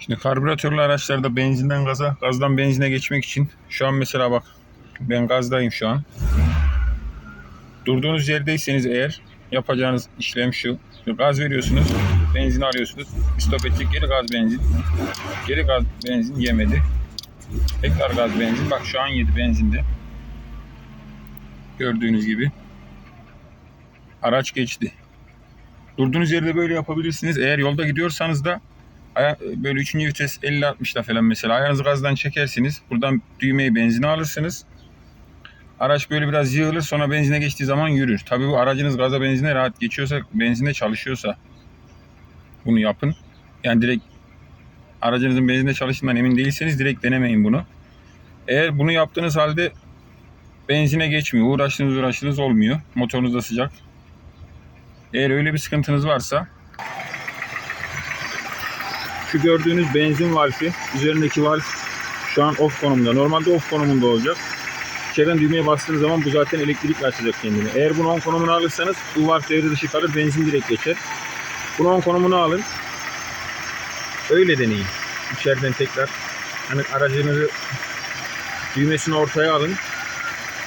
Şimdi karbüratörlü araçlarda benzinden gaza, gazdan benzine geçmek için şu an mesela bak ben gazdayım şu an. Durduğunuz yerdeyseniz eğer yapacağınız işlem şu. Gaz veriyorsunuz, benzin alıyorsunuz. Stop edecek geri gaz benzin. Geri gaz benzin yemedi. Tekrar gaz benzin. Bak şu an yedi benzinde. Gördüğünüz gibi. Araç geçti. Durduğunuz yerde böyle yapabilirsiniz. Eğer yolda gidiyorsanız da böyle 3. vites 50-60'da falan mesela ayağınızı gazdan çekersiniz. Buradan düğmeyi benzine alırsınız. Araç böyle biraz yığılır sonra benzine geçtiği zaman yürür. Tabii bu aracınız gaza benzine rahat geçiyorsa, benzinde çalışıyorsa bunu yapın. Yani direkt aracınızın benzinde çalıştığından emin değilseniz direkt denemeyin bunu. Eğer bunu yaptığınız halde benzine geçmiyor. Uğraştığınız uğraştığınız olmuyor. Motorunuz da sıcak. Eğer öyle bir sıkıntınız varsa şu gördüğünüz benzin valfi, üzerindeki valf şu an off konumda. Normalde off konumunda olacak. İçeriden düğmeye bastığınız zaman bu zaten elektrikle açacak kendini. Eğer bunu on konumuna alırsanız bu valf devre dışı kalır, benzin direkt geçer. Bunu on konumuna alın. Öyle deneyin. İçeriden tekrar hani aracınızı düğmesini ortaya alın.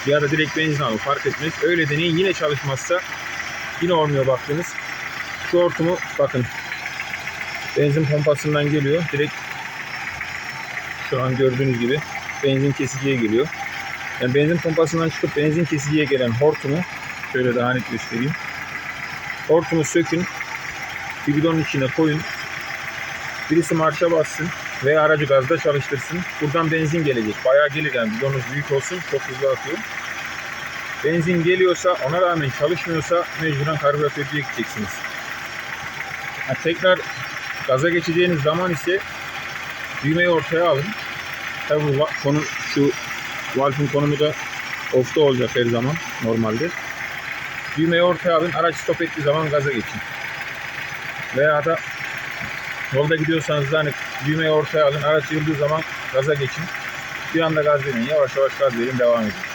Ya da direkt benzin alın fark etmez. Öyle deneyin. Yine çalışmazsa yine olmuyor baktınız. Şu hortumu bakın benzin pompasından geliyor. Direkt şu an gördüğünüz gibi benzin kesiciye geliyor. Yani benzin pompasından çıkıp benzin kesiciye gelen hortumu şöyle daha net göstereyim. Hortumu sökün. Bidonun içine koyun. Birisi marşa bassın veya aracı gazda çalıştırsın. Buradan benzin gelecek. Bayağı gelir yani bidonunuz büyük olsun. Çok hızlı atıyor. Benzin geliyorsa ona rağmen çalışmıyorsa mecburen karbüratörcüye gideceksiniz. Ha, tekrar gaza geçeceğiniz zaman ise düğmeyi ortaya alın. Tabi bu konu şu valfin konumu da off'ta olacak her zaman normalde. Düğmeyi ortaya alın. Araç stop ettiği zaman gaza geçin. Veya da yolda gidiyorsanız da hani düğmeyi ortaya alın. Araç yıldığı zaman gaza geçin. Bir anda gaz verin. Yavaş yavaş gaz verin. Devam edin.